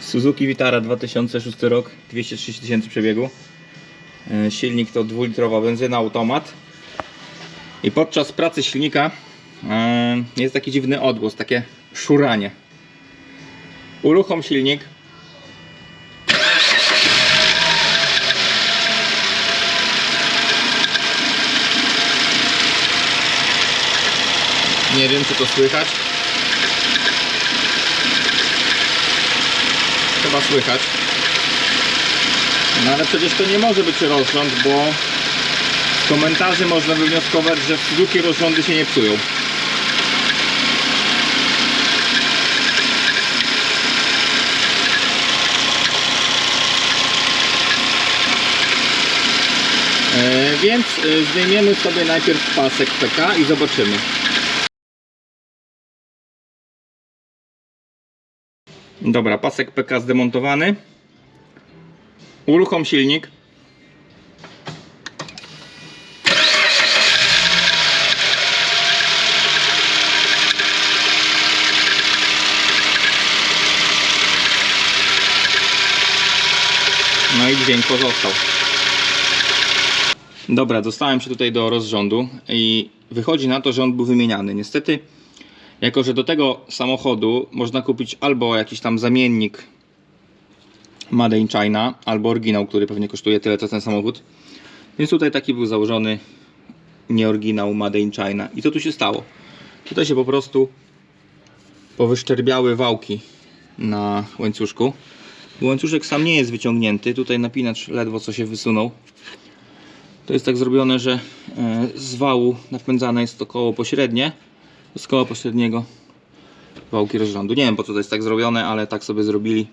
Suzuki Vitara 2006 rok, 230 tysięcy przebiegu. E, Silnik to dwulitrowa benzyna, automat. I podczas pracy silnika e, jest taki dziwny odgłos, takie szuranie. Uruchom silnik. Nie wiem, czy to słychać. Chyba słychać. No ale przecież to nie może być rozrząd, bo z komentarzy można wywnioskować, że Suzuki rozrządy się nie psują. E, więc e, zdejmiemy sobie najpierw pasek PK i zobaczymy. Dobra, pasek PK zdemontowany. Uruchom silnik. No i dźwięk pozostał. Dobra, dostałem się tutaj do rozrządu i wychodzi na to, że on był wymieniany. Niestety, jako że do tego samochodu można kupić albo jakiś tam zamiennik Made in China, albo oryginał, który pewnie kosztuje tyle co ten samochód. Więc tutaj taki był założony nie oryginał Made in China. I co tu się stało? Tutaj się po prostu powyszczerbiały wałki na łańcuszku. Łańcuszek sam nie jest wyciągnięty. Tutaj napinacz ledwo co się wysunął. To jest tak zrobione, że e, z wału napędzane jest to koło pośrednie. Z koła pośredniego wałki rozrządu. Nie wiem po co to jest tak zrobione, ale tak sobie zrobili.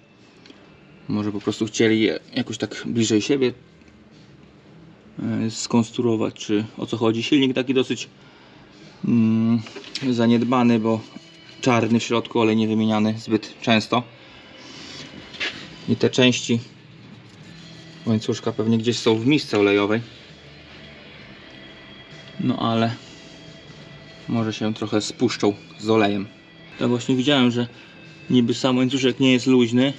Może po prostu chcieli je jakoś tak bliżej siebie e, skonstruować, czy o co chodzi. Silnik taki dosyć mm, zaniedbany, bo czarny w środku, olej nie wymieniany zbyt często. I te części łańcuszka pewnie gdzieś są w misce olejowej. No ale może się trochę spuszczą z olejem. Ja właśnie widziałem, że niby sam łańcuszek nie jest luźny.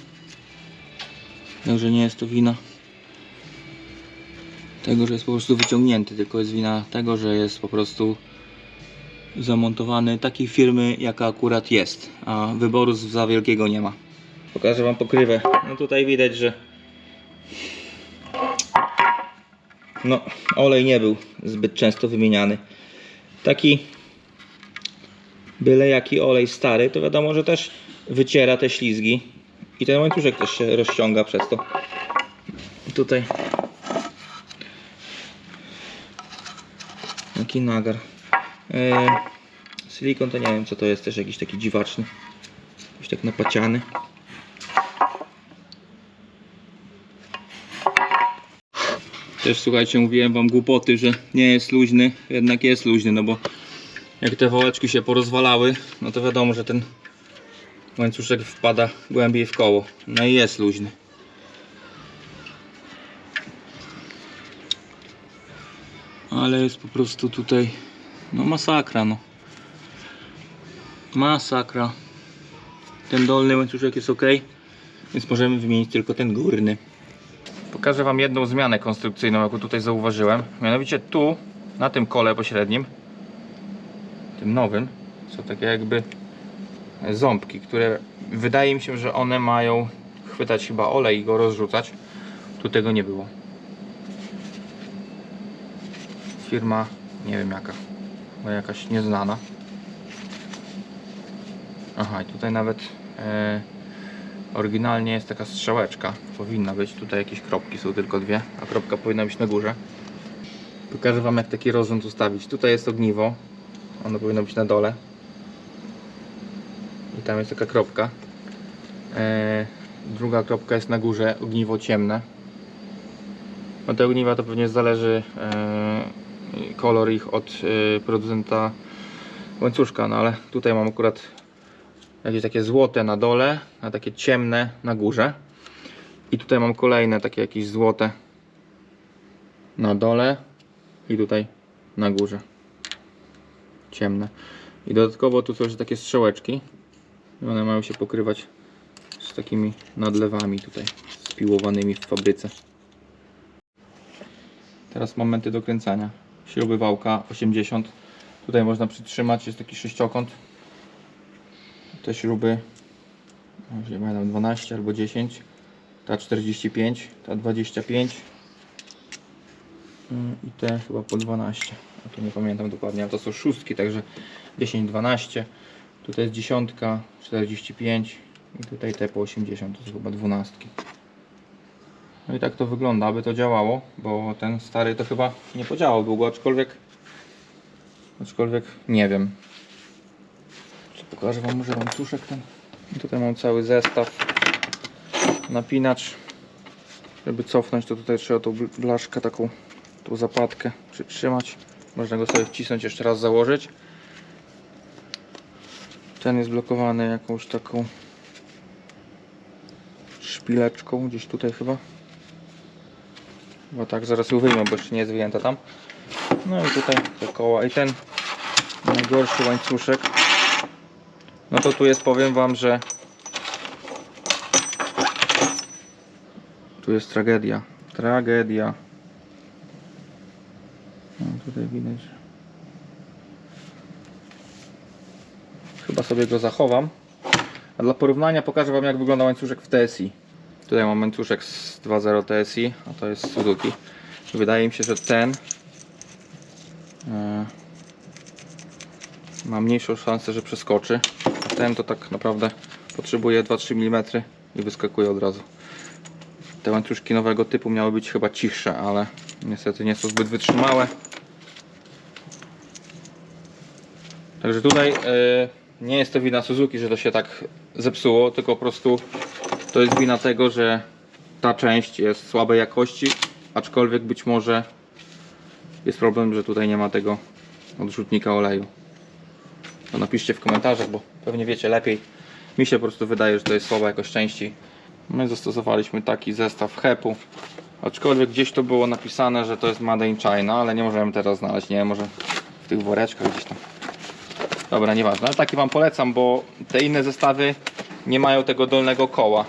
Także nie jest to wina tego, że jest po prostu wyciągnięty, tylko jest wina tego, że jest po prostu zamontowany takiej firmy, jaka akurat jest, a wyboru za wielkiego nie ma. Pokażę Wam pokrywę. No tutaj widać, że no, olej nie był zbyt często wymieniany. Taki byle jaki olej stary, to wiadomo, że też wyciera te ślizgi i ten łańcuszek też się rozciąga przez to. Tutaj taki nagar. E, silikon to nie wiem co to jest, też jakiś taki dziwaczny. Jakiś tak napaciany. Też słuchajcie, mówiłem wam głupoty, że nie jest luźny, jednak jest luźny, no bo jak te wałeczki się porozwalały, no to wiadomo, że ten łańcuszek wpada głębiej w koło. No i jest luźny. Ale jest po prostu tutaj no masakra no. Masakra. Ten dolny łańcuszek jest ok, więc możemy wymienić tylko ten górny. Pokażę Wam jedną zmianę konstrukcyjną, jaką tutaj zauważyłem. Mianowicie tu, na tym kole pośrednim, tym nowym, są takie jakby ząbki, które wydaje mi się, że one mają chwytać chyba olej i go rozrzucać. Tu tego nie było. Firma, nie wiem jaka, chyba jakaś nieznana. Aha, i tutaj nawet e, oryginalnie jest taka strzałeczka. Powinna być. Tutaj jakieś kropki są tylko dwie, a kropka powinna być na górze. Pokażę Wam jak taki rozrząd ustawić. Tutaj jest ogniwo. Ono powinno być na dole. I tam jest taka kropka. E, druga kropka jest na górze, ogniwo ciemne. No te ogniwa to pewnie zależy e, kolor ich od e, producenta łańcuszka, no ale tutaj mam akurat jakieś takie złote na dole, a takie ciemne na górze. I tutaj mam kolejne takie jakieś złote na dole i tutaj na górze. Ciemne. I dodatkowo tu są jeszcze takie strzałeczki. One mają się pokrywać z takimi nadlewami tutaj spiłowanymi w fabryce. Teraz momenty dokręcania. Śruby wałka 80. Tutaj można przytrzymać, jest taki sześciokąt. Te śruby, nie pamiętam, 12 albo 10. Ta 45, ta 25 Mm, i te chyba po 12. A tu nie pamiętam dokładnie, ale to są szóstki, także 10, 12. Tutaj jest dziesiątka, 45 i tutaj te po 80, to są chyba dwunastki. No i tak to wygląda, aby to działało, bo ten stary to chyba nie podziałał długo, aczkolwiek aczkolwiek nie wiem. Pokażę wam może łańcuszek ten. I tutaj mam cały zestaw napinacz. Żeby cofnąć to tutaj trzeba tą bl- blaszkę taką tą zapadkę przytrzymać. Można go sobie wcisnąć jeszcze raz założyć. Ten jest blokowany jakąś taką szpileczką, gdzieś tutaj chyba. Bo tak, zaraz ją wyjmę, bo jeszcze nie jest wyjęta tam. No i tutaj te koła. I ten najgorszy łańcuszek. No to tu jest, powiem Wam, że tu jest tragedia. Tragedia. No tutaj widać. że- Chyba sobie go zachowam. A dla porównania pokażę Wam jak wygląda łańcuszek w TSI. Tutaj mam łańcuszek z 2.0 TSI, a to jest Suzuki. Wydaje mi się, że ten e, ma mniejszą szansę, że przeskoczy. A ten to tak naprawdę potrzebuje 2-3 mm i wyskakuje od razu. Te łańcuszki nowego typu miały być chyba cichsze, ale niestety nie są zbyt wytrzymałe. Także tutaj e, nie jest to wina Suzuki, że to się tak zepsuło, tylko po prostu to jest wina tego, że ta część jest słabej jakości, aczkolwiek być może jest problem, że tutaj nie ma tego odrzutnika oleju. To napiszcie w komentarzach, bo pewnie wiecie lepiej. Mi się po prostu wydaje, że to jest słaba jakość części. My zastosowaliśmy taki zestaw HEP-u, aczkolwiek gdzieś to było napisane, że to jest Made in China, ale nie możemy teraz znaleźć, nie może w tych woreczkach gdzieś tam. Dobra, nieważne, ale taki Wam polecam, bo te inne zestawy nie mają tego dolnego koła.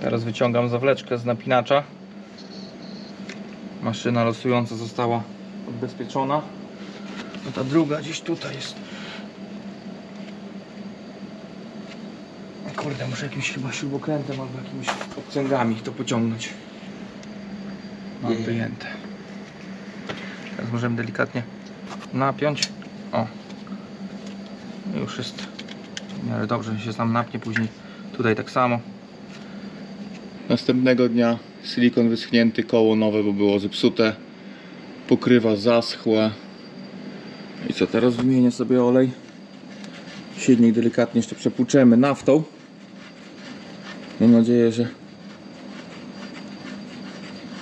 Teraz wyciągam zawleczkę z napinacza. Maszyna losująca została odbezpieczona. A ta druga gdzieś tutaj jest. Kurde, muszę jakimś chyba śrubokrętem albo jakimiś obcęgami to pociągnąć. Mam wyjęte. Teraz możemy delikatnie napiąć. O. Już jest w miarę dobrze się tam napnie później. Tutaj tak samo. Następnego dnia silikon wyschnięty, koło nowe, bo było zepsute. Pokrywa zaschła. I co teraz wymienię sobie olej. Silnik delikatnie jeszcze przepłuczemy naftą. Mam nadzieję, że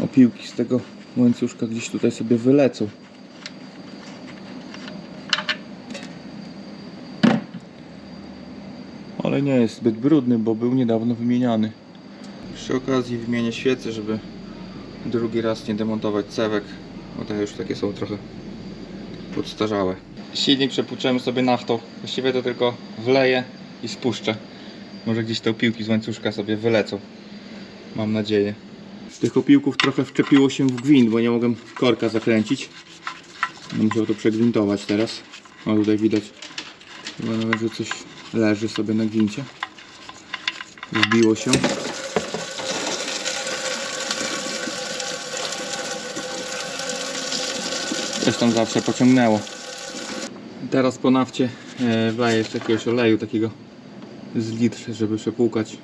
opiłki z tego łańcuszka gdzieś tutaj sobie wylecą. Ale nie jest zbyt brudny, bo był niedawno wymieniany. Przy okazji wymienię świece, żeby drugi raz nie demontować cewek, bo te już takie są trochę podstarzałe. Silnik przepłuczemy sobie naftą. Właściwie to tylko wleję i spuszczę. Może gdzieś te opiłki z łańcuszka sobie wylecą. Mam nadzieję. Z tych opiłków trochę wczepiło się w gwint, bo nie mogłem korka zakręcić. Będę musiał to przegwintować teraz. O tutaj widać. Chyba nawet, że coś leży sobie na gwincie. Wbiło się. Coś tam zawsze pociągnęło. Teraz po nafcie e, wleję jeszcze jakiegoś oleju takiego z litr, żeby przepłukać.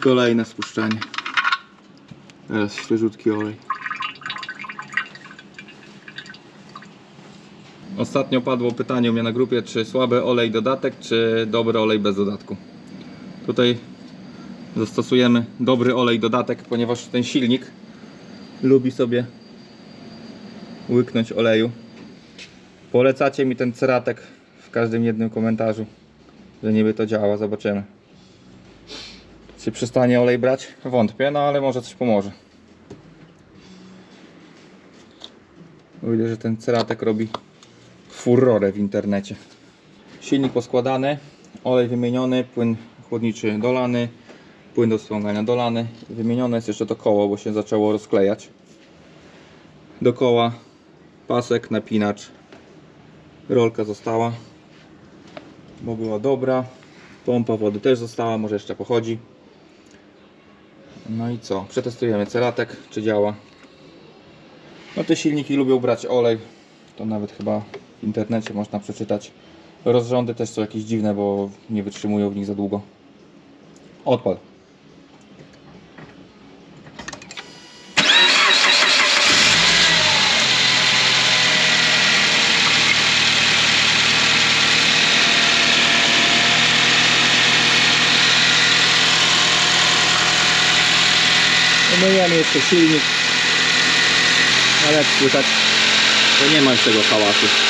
Kolejne spuszczenie. Teraz świeżutki olej. Ostatnio padło pytanie u mnie na grupie, czy słaby olej dodatek, czy dobry olej bez dodatku. Tutaj zastosujemy dobry olej dodatek, ponieważ ten silnik lubi sobie łyknąć oleju. Polecacie mi ten ceratek w każdym jednym komentarzu, że niby to działa, zobaczymy. Czy przestanie olej brać? Wątpię, no ale może coś pomoże. Ile, że ten ceratek robi furorę w internecie. Silnik poskładany, olej wymieniony, płyn chłodniczy dolany, płyn do wstrzągania dolany. Wymienione jest jeszcze to koło, bo się zaczęło rozklejać. Do koła pasek, napinacz, rolka została, bo była dobra. Pompa wody też została, może jeszcze pochodzi. No i co? Przetestujemy ceratek, czy działa. No te silniki lubią brać olej. To nawet chyba w internecie można przeczytać. Rozrządy też są jakieś dziwne, bo nie wytrzymują w nich za długo. Odpal. Umyjemy jeszcze silnik. Ale jak słychać, to nie ma tego hałasu.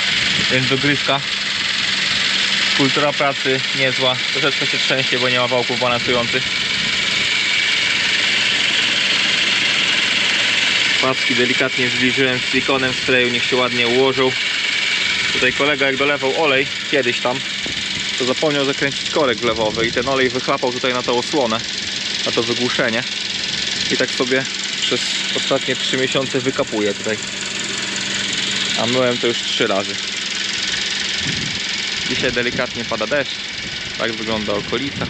więc dogrywka. Kultura pracy niezła, troszeczkę się trzęsie, bo nie ma wałków balansujących. Paski delikatnie zbliżyłem z silikonem sprayu, niech się ładnie ułożył. Tutaj kolega jak dolewał olej kiedyś tam, to zapomniał zakręcić korek wlewowy i ten olej wychlapał tutaj na tą osłonę, na to wygłuszenie. I tak sobie przez ostatnie 3 miesiące wykapuje tutaj. A myłem to już 3 razy. Dzisiaj delikatnie pada deszcz. Tak wygląda okolica.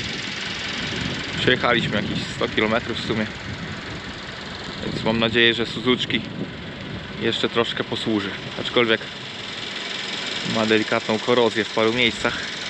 Przejechaliśmy jakieś 100 km w sumie. Więc mam nadzieję, że Suzuki jeszcze troszkę posłuży. Aczkolwiek ma delikatną korozję w paru miejscach.